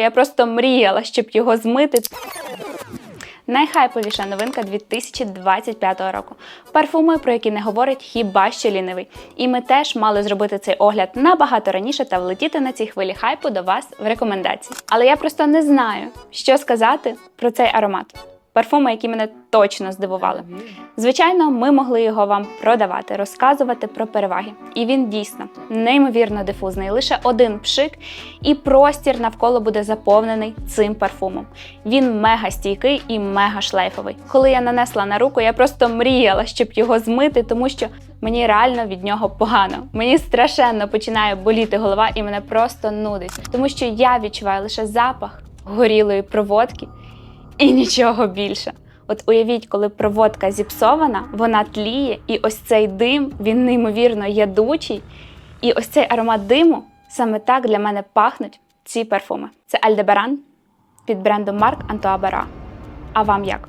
Я просто мріяла, щоб його змити. Найхайповіша новинка 2025 року. Парфуми, про які не говорить хіба що лінивий. І ми теж мали зробити цей огляд набагато раніше та влетіти на цій хвилі хайпу до вас в рекомендації. Але я просто не знаю, що сказати про цей аромат. Парфуми, які мене точно здивували. Звичайно, ми могли його вам продавати, розказувати про переваги. І він дійсно неймовірно дифузний. Лише один пшик, і простір навколо буде заповнений цим парфумом. Він мега стійкий і мега шлейфовий. Коли я нанесла на руку, я просто мріяла, щоб його змити, тому що мені реально від нього погано. Мені страшенно починає боліти голова і мене просто нудить, тому що я відчуваю лише запах горілої проводки і нічого більше. От уявіть, коли проводка зіпсована, вона тліє, і ось цей дим, він неймовірно ядучий. І ось цей аромат диму саме так для мене пахнуть ці парфуми. Це Альдебаран від бренду Марк Антуа Бара. А вам як?